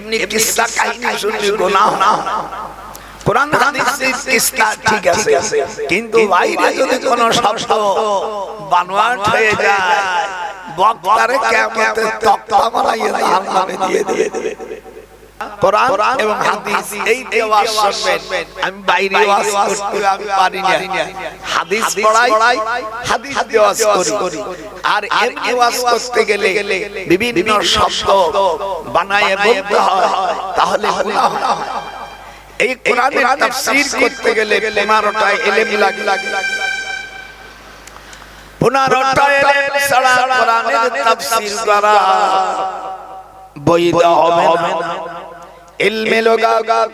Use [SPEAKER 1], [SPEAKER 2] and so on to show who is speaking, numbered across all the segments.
[SPEAKER 1] এমনি কিসসা কাহিনী শুনলে গুনাহ। না কোরআন হাদিসের কিসসা ঠিক আছে। কিন্তু বাইরে যদি কোন শব্দ বানোয়াট হয়ে যায় বক্তারে কেমন তক্তা বানাইয়ে জাহান্নামে দিয়ে দিয়ে দেবে। কোরআন এবং হাদিস এই যে শুনবেন আমি বাইরে ওয়াজ করতে আমি পারি না। হাদিস পড়াই হাদিস দিয়ে করি। আর এমনি ওয়াজ করতে গেলে বিভিন্ন শব্দ বানায় বলতে হয়। তাহলে গুনাহ এই কোরআনের তাফসীর করতে গেলে 15টা ইলম লাগে। 15টা ইলম ছাড়া কোরআনের তাফসীর দ্বারা বই হবে না। علم لغة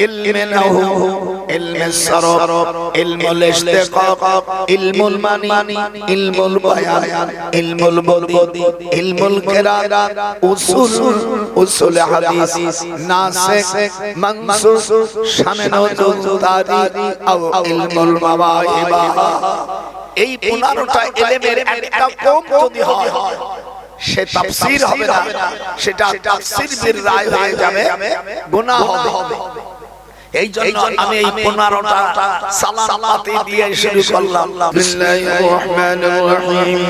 [SPEAKER 1] علم نحو علم الصرف علم الاشتقاق علم المعنى علم البيان علم البدي علم القراءة اصول اصول حديث ناسخ منسوخ شان نزول تاریخ او علم المواهب এই 15টা এলেমের একটা কম যদি হয় সে তাফসীর হবে না সেটা তাফসীর রায় হয়ে যাবে গুনাহ হবে এই জন্য আমি এই 15টা সালামাতে দিয়ে শুরু করলাম
[SPEAKER 2] বিসমিল্লাহির রহমানির রহিম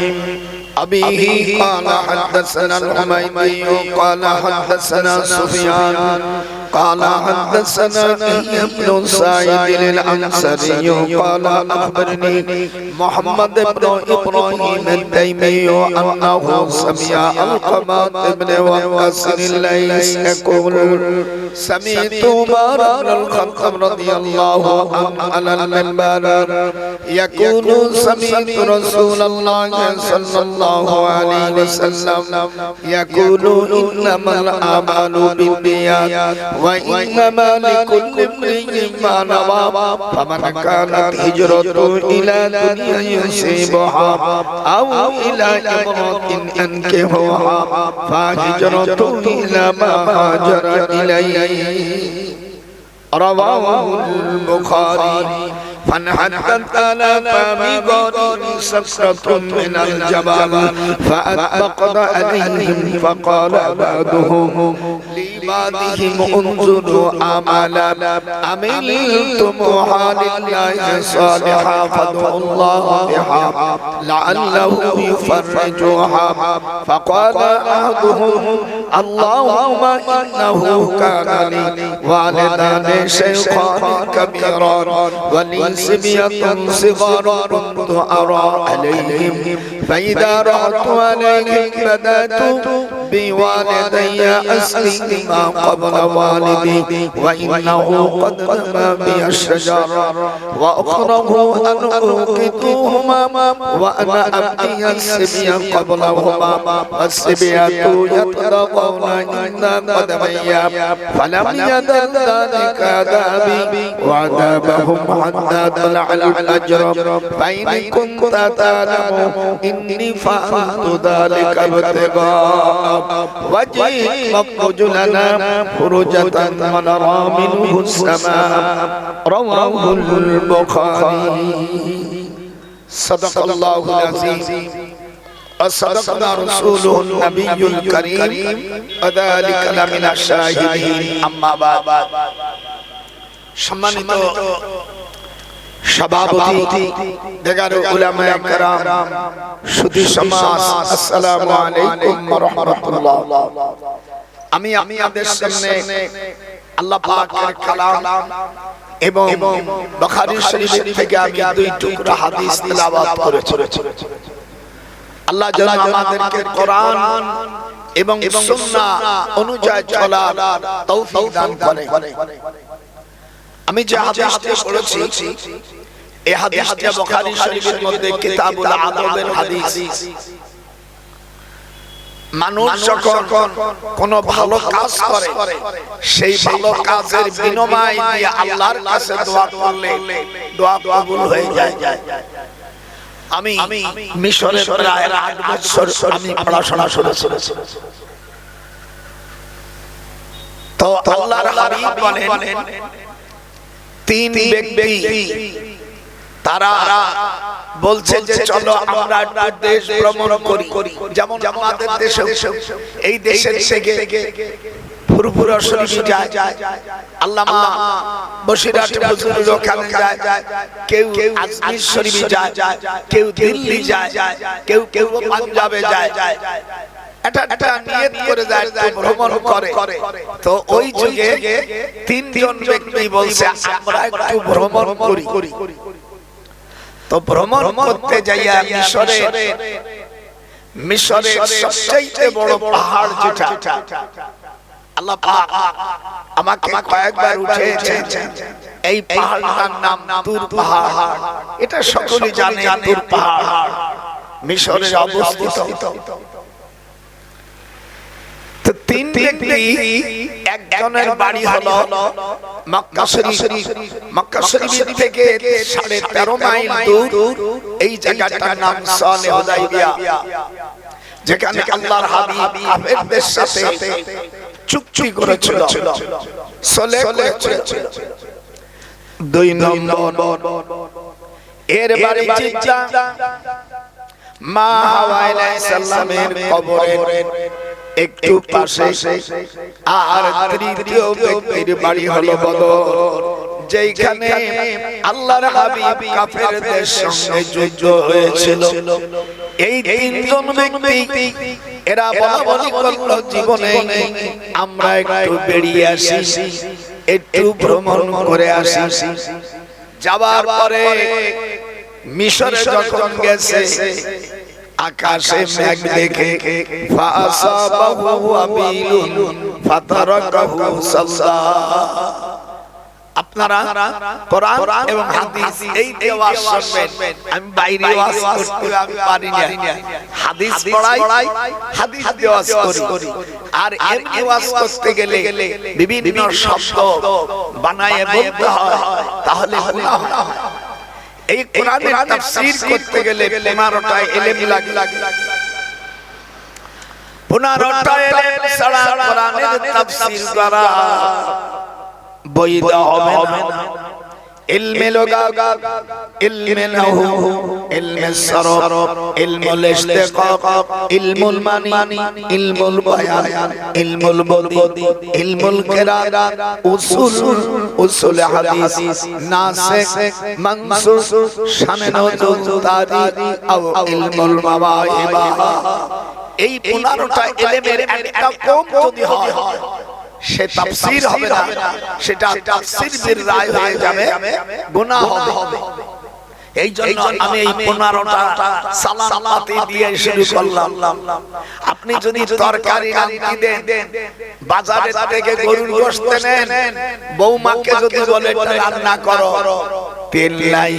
[SPEAKER 2] أبيه قال حدثنا الحميدي قال حدثنا سفيان قال حدثنا يحيى بن سعيد الأنصاري قال أخبرني محمد بن إبراهيم التيمي أنه سمع القمات بن وقاص الليث يقول سمعت عمر بن الخطاب رضي الله عنه على المنبر. يقول سمعت رسول الله صلى الله عليه وسلم. يقول إنما الأعمال بالنيات وإنما لكل امرئ ما نوى فمن كانت هجرته إلى دنيا يصيبها أو إلى امرأة أنكحها فهجرته إلى ما هاجر إليه رواه البخاري فانحدت على فم غد سكرة من الجبل. فأطبقت عليهم فقال بعضهم لبعضهم انظروا أعمالا عملتم لله صالحا فادعوا الله بها لعله يفرجها فقال أحدهم اللهم إنه كان لي والدان شيخان كبيران. ولي سبية صغار كنت أرى عليهم. فإذا رأت عليهم بدأت بوالدي أسلي ما قبل والدي وإنه قد نما بي الشجر. وأكره أن أوقدوهما وأنا أبكي السبي قبلهما. والسبية يتلقون عند قدمي فلم يزل ذلك عذابي. وعذابهم حتى طلع الفجر فإن كنت تعلم إني فعلت ذلك ابتغاء وجهي رجلنا فرجة ونرى منه السماء رواه البخاري صدق الله العظيم وصدقنا رسوله النبي الكريم وذلك لمن الشاهدين
[SPEAKER 1] আম্মা বাদ সম্মানিত সভাপতি দেগার উলামায়ে কেরাম সুধী সমাজ আসসালামু আলাইকুম ওয়া রাহমাতুল্লাহ। আমি আপনাদের সামনে আল্লাহ পাকের কালাম এবং বুখারী শরীফ থেকে আমি দুই টুকরা হাদিস তেলাওয়াত করেছি। আল্লাহ যেন আমাদেরকে কোরআন এবং সুন্নাহ অনুযায়ী চলার তৌফিক দান করে। আমি যে হাদিসটা পড়েছি এই হাদিসটা বুখারী শরীফের মধ্যে কিতাবুল আদবের হাদিস। মানুষ যখন কোন ভালো কাজ করে সেই ভালো কাজের বিনিময় দিয়ে আল্লাহর কাছে দোয়া করলে দোয়া কবুল হয়ে যায়। আমি মিশরে প্রায় আট বছর আমি পড়াশোনা শুরু করেছি। তো আল্লাহর হাবিব বলেন তিন ব্যক্তি। তারা বলছে যে চলো আমরা দেশ ভ্রমণ করি। যেমন আমাদের দেশে এই দেশের থেকে ফুরফুরা শরীফ যায়। আল্লামা বসিরহাট হুজুর ওখানে যায়। কেউ আজমির শরীফ যায়। কেউ দিল্লি যায়। কেউ কেউ পাঞ্জাবে যায়। এটা এটা নিয়ত করে যায় ভ্রমণ করে। তো ওই যুগে তিনজন ব্যক্তি বলছে আমরা একটু ভ্রমণ করি। তো ভ্রমণ করতে যাইয়া মিশরে মিশরের সবচেয়ে বড় পাহাড় যেটা আল্লাহ আমাকে কয়েকবার উঠেছেন এই পাহাড়টার নাম তুর পাহাড়। এটা সকলে জানে তুর পাহাড়। মিশরের অবস্থিত। তো তিন ব্যক্তি একজনের বাড়ি হলো মক্কা শরীফ। মক্কা শরীফ থেকে সাড়ে তেরো মাইল দূর। এই জায়গাটার নাম সালে হুদাইবিয়া যেখানে আল্লাহর হাবিব কাফেরদের সাথে চুক্তি করেছিল। সলে করেছিল। দুই নম্বর। এর বাড়ি চিন্তা মা হাওয়া আলাইহিস সালামের কবরের একটু পাশে আর তৃতীয় ব্যক্তির বাড়ি হলো বদর যেখানে আল্লাহর হাবিব কাফেরদের সঙ্গে যুদ্ধ হয়েছিল। এই তিনজন ব্যক্তি, এরা বলা বলি করল, জীবনে আমরা একটু বেরিয়ে আসি, একটু ভ্রমণ করে আসি। যাবার পরে মিশরে যখন গেছে আকাশে মেঘ দেখে ফাসাবাহু আবিলুন ফাতারাকাহু সাল্লা। আপনারা কোরআন এবং হাদিস এই ওয়াজ শুনবেন আমি বাইরে ওয়াজ করতে আমি পারি না। হাদিস পড়াই হাদিস দিয়ে ওয়াজ করি আর এমনি ওয়াজ করতে গেলে বিভিন্ন শব্দ বানায় বলতে হয় তাহলে গুনাহ হয়। এই কোরআনের তাফসীর করতে গেলে 15টা ইলম লাগে। 15টা ইলম ছাড়া কোরআনের তাফসীর দ্বারা বৈধ হবে না। ইলমে লগা ইলমে নাহু ইলমে সরব ইলমুল ইশতিকাক, ইলমুল মানি, ইলমুল বায়ান, ইলমুল বদি ইলমুল কিরাআত উসুল উসুল হাদিস, নাসিক, মানসুস শামেনত তারিখ আও ইলমুল মাওয়াহিবা। এই 15টা ইলমের একটা কম যদি হয় সে তাফসীর হবে না সেটা তাফসীর রায় হয়ে যাবে। গুনাহ হবে। এই জন্য আমি এই পনেরোটা সালাম দিয়ে শুরু করলাম। আপনি যদি তরকারি রান্না দেন বাজারে থেকে গরুর গোশত নেন বৌমাকে যদি বলে রান্না করো তেল নাই,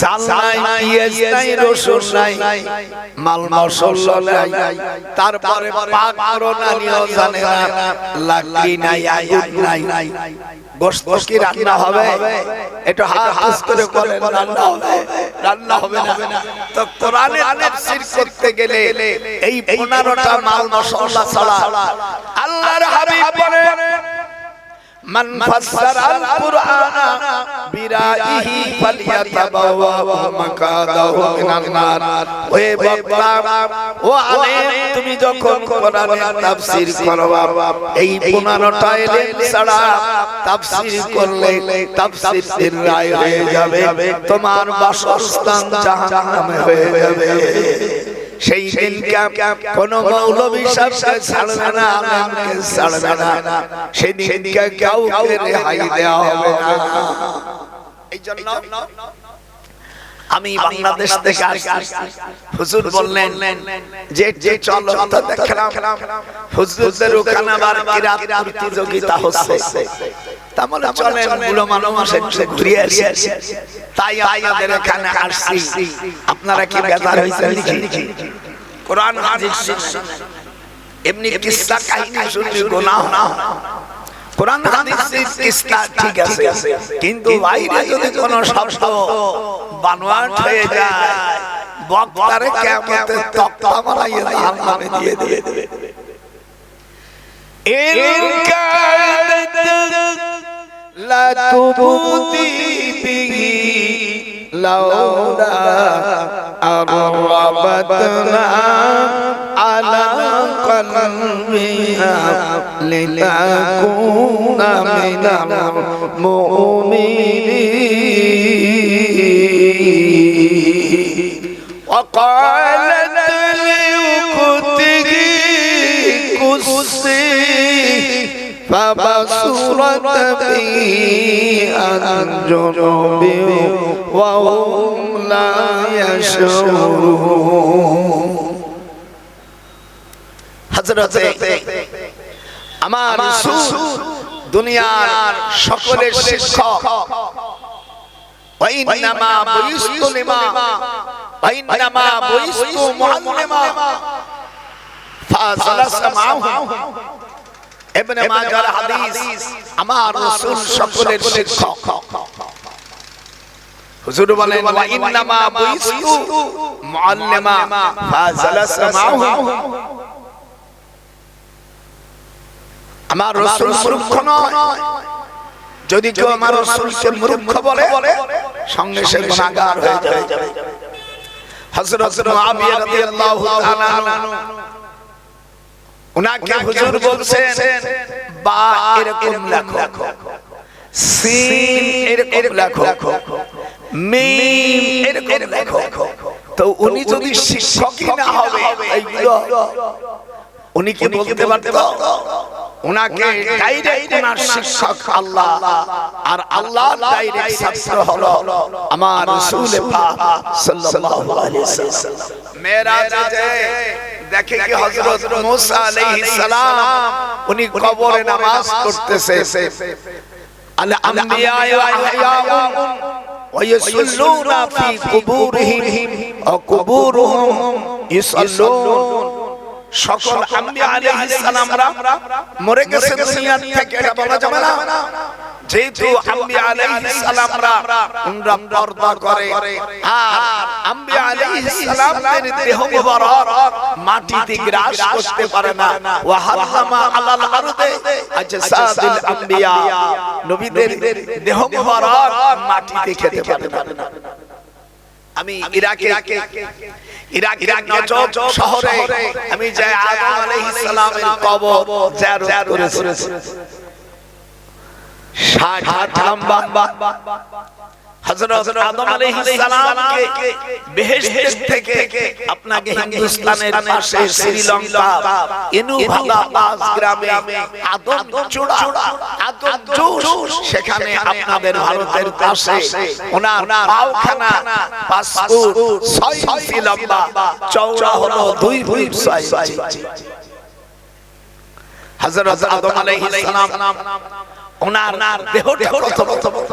[SPEAKER 1] জাল নাই, পেঁয়াজ নাই, রসুন নাই, মাল মশলা নাই, তারপরে পাক করো না নিও জানে না লাকড়ি নাই, আগুন নাই। গোশত কি রান্না হবে? একটু হাত হাস করে বলেন, রান্না হবে? রান্না হবে না। তো কোরআনের তাফসীর করতে গেলে এই 15টা মাল মশলা ছাড়া আল্লাহর হাবিব বলেন মিনান নার। ওয়ে বক্তা ও আলেম তুমি যখন কোরআনের তাফসীর করবা এই 15টা ইলম ছাড়া তাফসীর করলে তাফসীরের রায় হয়ে যাবে। তোমার বাসস্থান জাহান্নামে হয়ে যাবে। সেই কোন আমি বাংলাদেশ থেকে হুজুর বললেন, যে যে চলো দেখলাম। হুজুরদের ওখানে আবার প্রতিযোগিতা হচ্ছে। তাহলে চলেন বুড়ো মানুষ একটু ঘুরে আসি। তাই আমাদের এখানে আসছি আপনারা কি হয়েছেন? নাকি কোরআন হাদিস এমনি কিসসা কাহিনী শুনলে গুনাহ। না কোরআন হাদিসের কিসসা ঠিক আছে। কিন্তু বাইরে যদি কোনো শব্দ বানোয়াট হয়ে যায় বক্তারে কিয়ামতে তক্তা বানাইয়ে জাহান্নামে দিয়ে দিয়ে দেবে। لتبوتي به
[SPEAKER 2] لولا أن ربطنا على قلبها لتكون من المؤمنين وقالت لأخته قصي فبصرت به عن جنوب وهم لا يشعرون
[SPEAKER 1] হযরতে আমার রাসূল দুনিয়ার সকলের শিক্ষক ওয়াইন্নামা বুইস্তু লিমা ওয়াইন্নামা বুইস্তু মুআল্লিমা ফাজালাসা মাহু ইবনে মাজার হাদিস আমার রাসূল সকলের শিক্ষক। হুজুর বলেন ওয়াইন্নামা বুইস্তু মুআল্লিমা ফাজালাসা মাহু আমার রসুল মূর্খ নয়। যদি কেউ আমার রসুলকে মূর্খ বলে সঙ্গে সে গুনাহগার হয়ে যাবে হযরত মুআবিয়া রাদিয়াল্লাহু তাআলা উনাকে হুজুর বলছেন বা এরকম লেখো সিন এরকম লেখো মিম এরকম লেখো। তো উনি যদি শিক্ষকই না হবে এইগুলো উনি কি বলতে পারতো? ওনাকে ডাইরেক্ট ওনার শিক্ষক আল্লাহ আর আল্লাহ ডাইরেক্ট ছাত্র হলো আমার রাসূল পাক সাল্লাল্লাহু আলাইহি ওয়াসাল্লাম। মেরাজে দেখে কি হযরত মুসা আলাইহিস সালাম উনি কবরে নামাজ পড়তেছে আল আম্বিয়া ওয়া আহইয়াউন ويصلون في قبورهم وقبورهم يصلون সকল আম্বিয়া আলাইহিস সালামরা মরে গেছে দুনিয়া থেকে এটা বলা যাবে না। যেহেতু আম্বিয়া আলাইহিস সালামরা উনরা পর্দা করে আর আম্বিয়া আলাইহিস সালামদের দেহ মুবারক মাটিতে গ্রাস করতে পারে না। ওয়া হারামা আলাল আরদে আজসাদিল আম্বিয়া। নবীদের দেহ মুবারক মাটিতে খেতে পারে না। আমি ইরাকে ইরাকের নজব শহরে আমি যাই আদম আলাইহিস সালামের কবর জিয়ারত করেছি। ষাট হাত লম্বা। হযরত আদম আলাইহিস সালামকে বেহেশত থেকে আপনাকে হিন্দুস্তানের পাশে শ্রীলঙ্কা এনুভালা পাস গ্রামে আদম চূড়া আদম জোশ সেখানে আপনাদের ভারতের পাশে ওনার পাওখানা পাঁচ ফুট ছয় ইঞ্চি লম্বা চওড়া হলো দুই ফুট ছয় ইঞ্চি হযরত আদম আলাইহিস সালাম ওনার দেহটা কত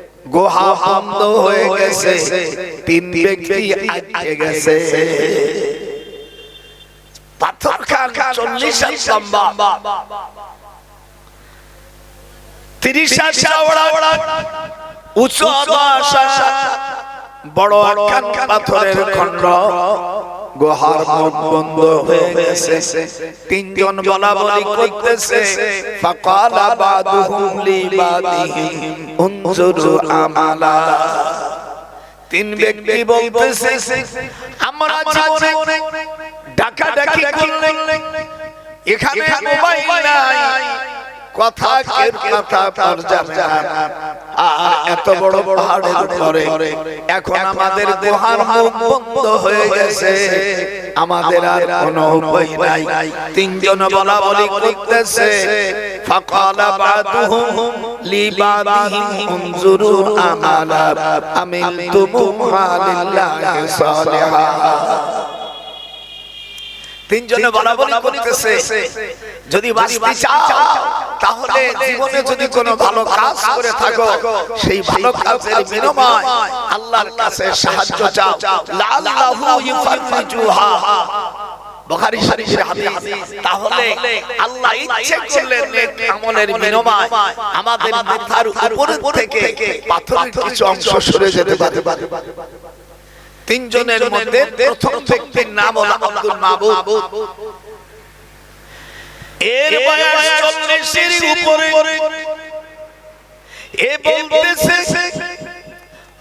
[SPEAKER 1] গোহা বন্ধ হয়ে গেছে, তিন ব্যক্তি আটকে গেছে। পাথর খান চল্লিশ লম্বা। তিরিশ উঁচু বড় পাথরের খণ্ড গোহার মুখ বন্ধ হয়ে গেছে। তিনজন বলা বলি করতেছে। ফাকালা বাদুহুম লিবাদিহিম উনজুরু আমালা। তিন ব্যক্তি বলতেছে আমরা জীবনে ডাকা ডাকি করলে এখানে মোবাইল নাই। কথা কের কথা পার যাবে না আর এত বড় পাহাড়ের উপরে এখন আমাদের গুহার মুখ বন্ধ হয়ে গেছে। আমাদের আর কোনো উপায় নাই। তিনজন বলা বলি করতেছে। ফাকালা বাদুহুম লিবাদিহিম উনজুরু আমালা আমিনতুম হালিল্লাহি সালিহা। তিনজনে বলা বলি করতেছে। যদি বাঁচতে চাও তাহলে জীবনে যদি কোনো ভালো কাজ করে থাকো সেই ভালো কাজের বিনিময় আল্লাহর কাছে সাহায্য চাও। লাল্লাহু ইউফারিজুহা বুখারী শরীফের হাদিস। তাহলে আল্লাহ ইচ্ছে করলেন নেক আমলের বিনিময় আমাদের মাথার উপর থেকে পাথরের কিছু অংশ সরে যেতে পারে। তিনজনের মধ্যে প্রথম ব্যক্তির নাম হলো আব্দুল মাহবুব এর বয়স চল্লিশের উপরে। এ বলতেছে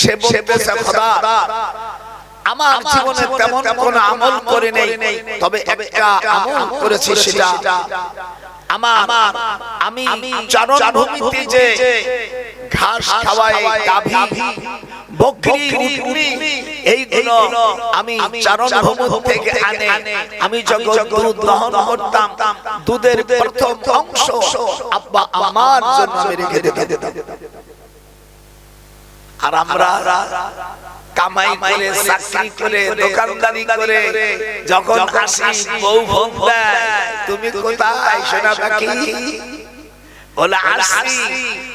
[SPEAKER 1] সে বলতেছে খোদা আমার জীবনে তেমন কোন আমল করে নেই। তবে একটা আমল করেছি সেটা আমার আমি চারণ ভূমিতে যে ঘাস খাওয়ায় গাভী বকরি এইগুলো আমি চারণ থেকে আনে। আমি যখন দুধ দহন করতাম। দুধের প্রথম অংশ আব্বা আমার জন্য আমি রেখে দিতাম। আর আমরা কামাই করে চাকরি করে দোকানদারি করে যখন আসি বউ ভোগ দেয় তুমি কোথায় শোনা বাকি বলে আসি।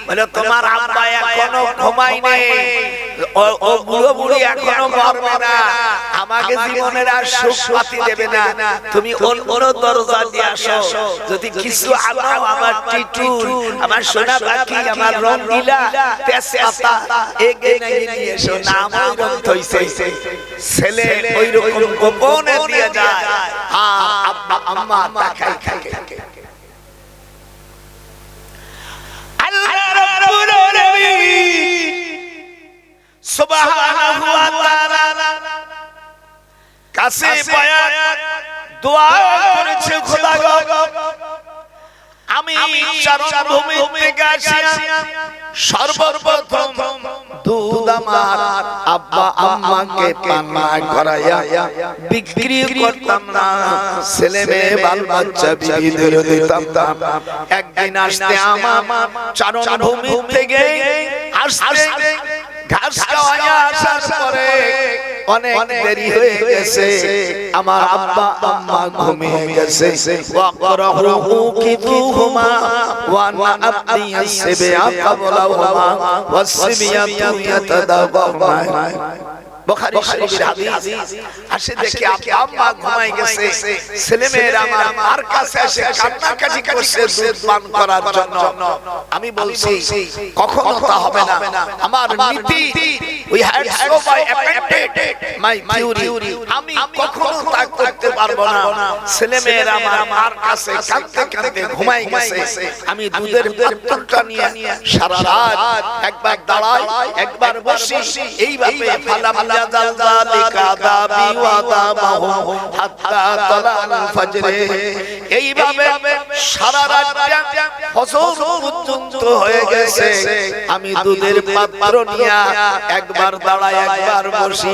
[SPEAKER 1] বলে তোমার আব্বা এখনও ঘুমাই নেই ও- ও বুড়ো বুড়ি এখনও মরবে না। আমাকে জীবনের আর সুখ পাতি দেবে না। তুমি অন্য দরজা দিয়ে আসো। যদি কিছু আনো আমার টিটু আমার সোনা বাকি আমার রঙ্গিলা তেজপাতা এগে নিয়ে এসো নাম রকম থইছে ছেলে ওই রকম গোপনে দিয়ে যায়। আর আব্বা আম্মা তাকাই থাকে। আল্লাহ রাব্বুল আলামিন সুবহানাহু ওয়া তাআলা। কাছে দোয়া করেছে খোদা আমি চারণ ভূমি থেকে আসিয়া সর্বপ্রথম দুধ আমার আব্বা আম্মাকে পান্না করাইয়া বিক্রি করতাম না। ছেলে মেয়ে বাল বাচ্চা বিবিদের দিতাম একদিন আসতে আমার চারণ ভূমি থেকে আসতে ঘাস খাওয়াইয়া আসার পরে অনেক দেরি হয়ে গেছে। আমার আব্বা আম্মা ঘুমিয়ে গেছে। ওয়াকরাহু কিতুহুমা ওয়া আনা আবদি আসবিয়া কাবলাহুমা ওয়াসবিয়াতু ইয়াতাদাওয়ামা বুখারী শরীফের হাদিস। আসে দেখি আম্মা ঘুমাই গেছে। ছেলে মেয়েরা আমার মার কাছে এসে কান্নাকাটি করছে দুধ পান করার জন্য। আমি বলছি কখনো তা হবে না। আমার নীতি we had so by appended my theory আমি কখনো তা করতে পারব না। ছেলে মেয়েরা আমার কাছে কাঁদতে কাঁদতে ঘুমাই গেছে। আমি দুধের পাত্রটা নিয়ে সারা রাত একবার দাঁড়াই একবার বসি। এইভাবে ফালাম ইয়াজাল যালিকা দাবি ওয়া দাবাহু হাত্তা তালাল ফজরে। এইভাবে সারা রাত ফজর পর্যন্ত হয়ে গেছে। আমি দুধের পাত্র নিয়ে একবার দাঁড়াই একবার বসি।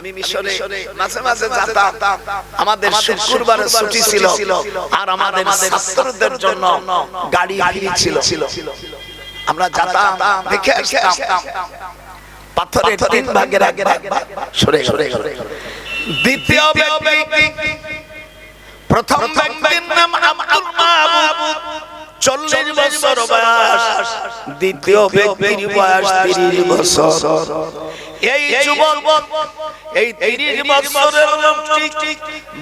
[SPEAKER 1] আমি মিশরে মাঝে মাঝে যেতাম। আমাদের শুক্রবারে ছুটি ছিল আর আমাদের ছাত্রদের জন্য গাড়ি ফ্রি ছিল। আমরা যেতাম দেখে আসতাম। পাথরের তিন ভাগের ভাগ। সরে সরে দ্বিতীয় ব্যক্তি প্রথম ব্যক্তির নাম আব্দুল মাহবুব। চল্লিশ বছর বয়স দ্বিতীয় ব্যক্তির বয়স তিরিশ বছর। এই যুবক এই তিরিশ বছরের লোকটি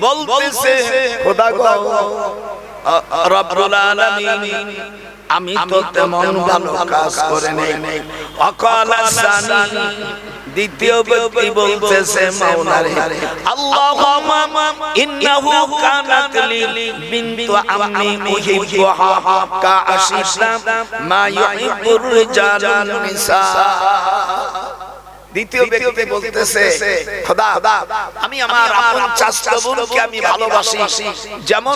[SPEAKER 1] বলতেছে খোদা গো রব্বুল আলামিন আমি তো তেমন ভালো কাজ করে নেই। অকাল সানি দ্বিতীয় ব্যক্তি বলতেছে মাওলারে আল্লাহুম্মা ইন্নাহু কানাত লি বিনতু আম্মি মুহিব্বুহা কা আশিসা মা ইউহিব্বুর রিজালুন নিসা। দ্বিতীয় ব্যক্তি বলতেছে খোদা আমি আমার আপন চাচা বোনকে আমি ভালোবাসি। যেমন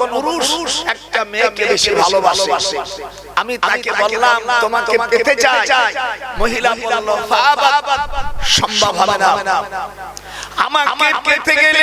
[SPEAKER 1] কোন পুরুষ একটা মেয়েকে বেশি ভালোবাসে। আমি তাকে বললাম তোমাকে পেতে চাই। মহিলা বলল সম্ভব হবে না। আমাকে পেতে গেলে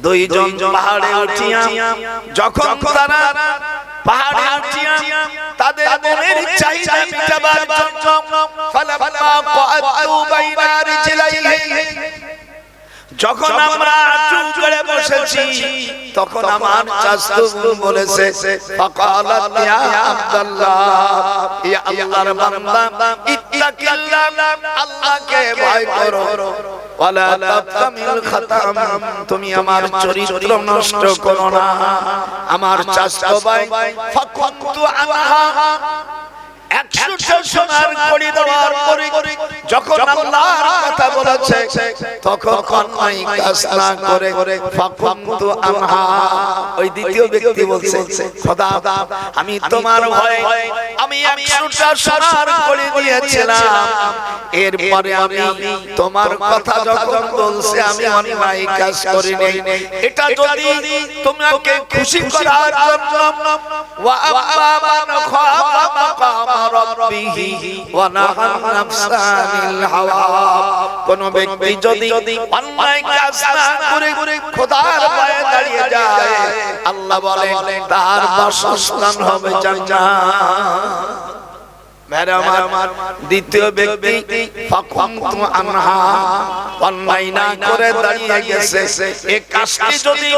[SPEAKER 1] দুইজন পাহাড়ে উঠিয়া যখন তারা পাহাড়ে উঠিয়া তাদের মনের চাহিদা মিটাবার জন্য ফালাম্মা কাআতু বাইনা রিজলাইহি যখন আমরা চুপ করে বসেছি তখন আমার চাস্তু বলেছে ফাকালাত ইয়া আব্দুল্লাহ ইয়া আল্লাহর বান্দা ইত্তাকিল্লাহ আল্লাহকে ভয় করো। ওয়ালা খাতাম তুমি আমার চরিত্র নষ্ট করো না। আমার চাস্তু ভাই আনহা একশো সোনার কড়ি দেওয়ার পরে যখন আল্লাহর কথা বলেছে তখন অন্যায় কাজ না করে ফাকুন্তু আনহা ওই দ্বিতীয় ব্যক্তি বলছে খোদা আমি তোমার ভয়ে আমি একশোটা সোনার কড়ি দিয়েছিলাম এরপরে আমি তোমার কথা যখন বলছে আমি অন্যায় কাজ করি নাই এটা যদি তোমাকে খুশি করার জন্য ওয়া আম্মা মান খাফা মাকাম ওয়া নাহান নাফসা আনিল হাওয়া। কোন ব্যক্তি যদি অন্যায় কাজ না করে খোদার ভয়ে দাঁড়িয়ে যায়, আল্লাহ বলেন, তার বাসস্থান হবে দ্বিতীয় ব্যক্তি আনহা। অন্যায় না করে দাঁড়িয়ে গেছে। এ কাজটি যদি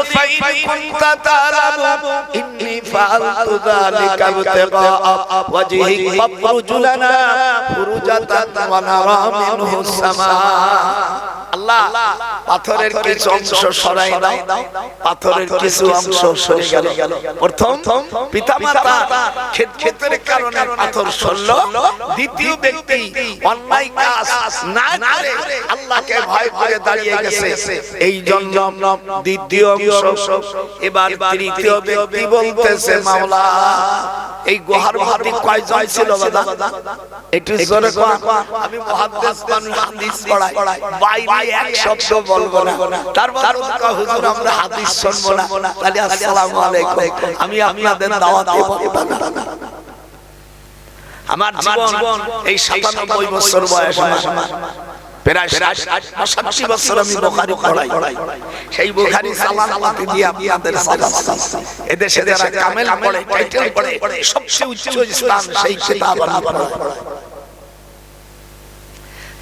[SPEAKER 1] ফাআলতু যালিকা ইবতিগা ওয়াজহি ফাফরুজুলানা ফুরুজাতান আল্লাহ পাথরের কিছু অংশ সরাই দাও পাথরের কিছু অংশ সরে গেল। প্রথম পিতামাতা ক্ষেত্রের কারণে পাথর সরলো। দ্বিতীয় ব্যক্তি অন্যায় কাজ না করে আল্লাহকে ভয় করে দাঁড়িয়ে গেছে। এই জন্য দ্বিতীয় অংশ। এবার তৃতীয় ব্যক্তি বলতেছে মাওলা এই গুহার মধ্যে কয়জন ছিল দাদা একটু জোরে আমি মুহাদ্দিস মানুষ হাদিস পড়াই। বাইরে এক শব্দ বলব না। তার মানে হুজুর আমরা হাদিস শুনব না। তাহলে আসসালামু আলাইকুম। আমি আপনাদের দাওয়াত দেব। আমার জীবন এই সাতানব্বই বছর বয়স আমার। প্রায় ষাটটি বছর আমি বোখারি পড়াই। সেই বোখারি সালান আমাকে দিয়ে আপনাদের সালাম এদেশে যারা কামেল পড়ে টাইটেল পড়ে সবচেয়ে উচ্চ স্থান সেই কিতাব আমি পড়াই।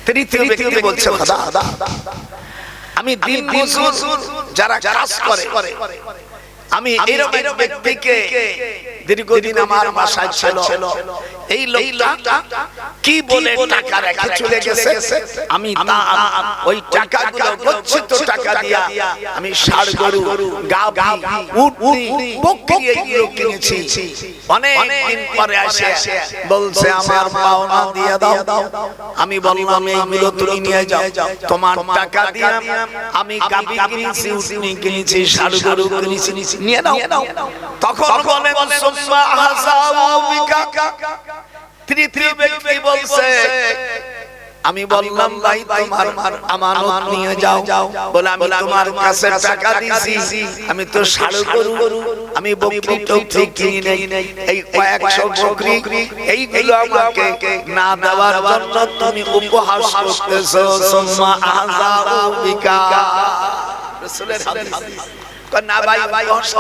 [SPEAKER 1] তৃতীয় ব্যক্তি বলছে খোদা আমি দিন মজুর যারা কাজ করে আমি এরকম এক ব্যক্তিকে দীর্ঘদিন আমার বাসায় ছিল। এই লোকটা কি বলে টাকা রেখে চলে গেছে? আমি ওই টাকাগুলো গচ্ছিত টাকা দিয়া আমি ষাড় গরু গাভী উটনি বকরি এগুলো কিনেছি। অনেক দিন পরে আসে। বলছে আমার পাওনা দিয়ে দাও। আমি বললাম এইগুলো তুমি নিয়ে যাও। তোমার টাকা দিয়ে আমি গাভী কিনেছি উটনি কিনেছি ষাড় গরু কিনেছি। নিয়ে নাও। তখন বলেন সুম্মা হাসাউ বিকা। তৃতীয় ব্যক্তি বলছে আমি বললাম ভাই তোমার আমানত নিয়ে যাও। বলে আমি তোমার কাছে টাকা দিয়েছি আমি তো সাড়ে গরু। আমি বকরি টকরি কিনে নেই। এই কয়েকশো বকরি এইগুলো আমাকে না দেওয়ার জন্য তুমি উপহাস করতেছো। সুম্মা আযাউ বিকা। রাসূলের হাদিস। না ভাই ভাই হস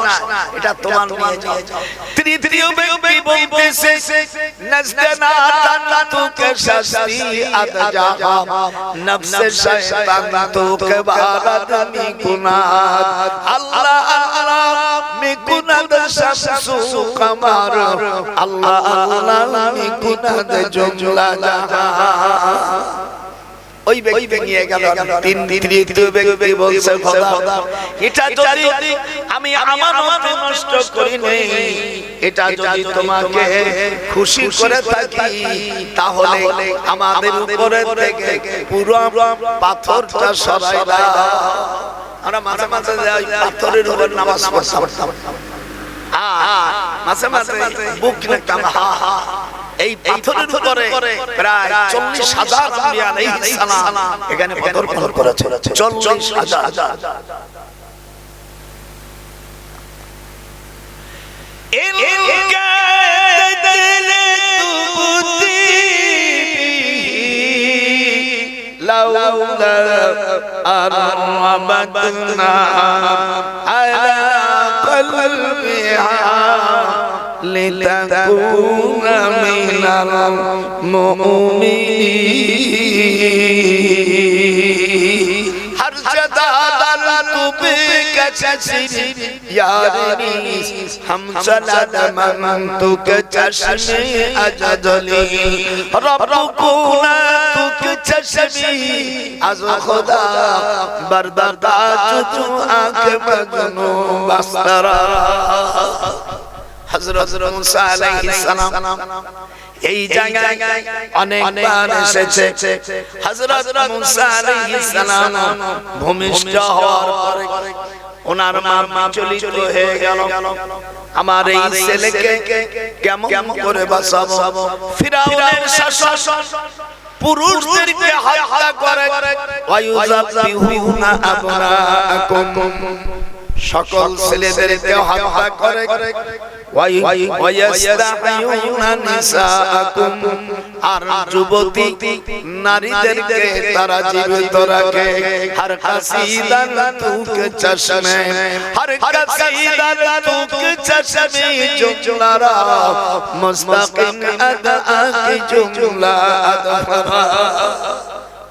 [SPEAKER 1] এটা তোমার নিয়ে যাও। তৃতীয় ব্যক্তি বলতেছে নজদে না তান্না শাস্তি আদ জাহা শয়তান তোকে বারাদ মি গুনাহ আল্লাহ আল্লাহ মি গুনাহ শামসু কমার। আল্লাহ আল্লাহ মি গুনাহ জুমলা জাহা ওই ব্যক্তি নিয়ে গেল। তিন আমি আমার মতে নষ্ট করি নেই এটা যদি তোমাকে খুশি করে থাকি, তাহলে আমাদের উপরে থেকে পুরো পাথরটা সরাই দাও। আমরা মাঝে মাঝে যাই, পাথরের উপর নামাজ পড়তাম। মাঝে মাঝে বুক নাকতাম হা হা এই পাথরের উপরে প্রায় চল্লিশ হাজার আম্বিয়া আলাইহিস সালাম এখানে পাথর পাথর করেছে চল্লিশ হাজার ইনকা দিল তুবতি
[SPEAKER 2] لولا أربتنا على قلبها لتكون من المؤمنين
[SPEAKER 1] هر جدار تبك چشن یار نیس ہم چلد من تک چشن اجدلی رب کون تک چشمی از خدا بردار جو آنکھ مگنو بسترہ হযরত মুসা আলাইহিস সালাম এই জায়গায় অনেকবার এসেছে। হযরত মুসা আলাইহিস সালাম ভূমিষ্ঠ হওয়ার পরে ওনার মা চলিত হয়ে গেল। আমার এই ছেলেকে কেমন করে বাঁচাবো? ফিরাউনের শাসন পুরুষদেরকে হত্যা করে। ওয়ায়ুযাবিহুনা সকল ছেলেদেরকে হত্যা করে। আর যুবতী নারীদেরকে তারা জীবিত রাখে হর কাসিদান তুক চশমে হর কাসিদান তুক চশমে জুমলারা মুস্তাকিম আদা কি জুমলা আদফরা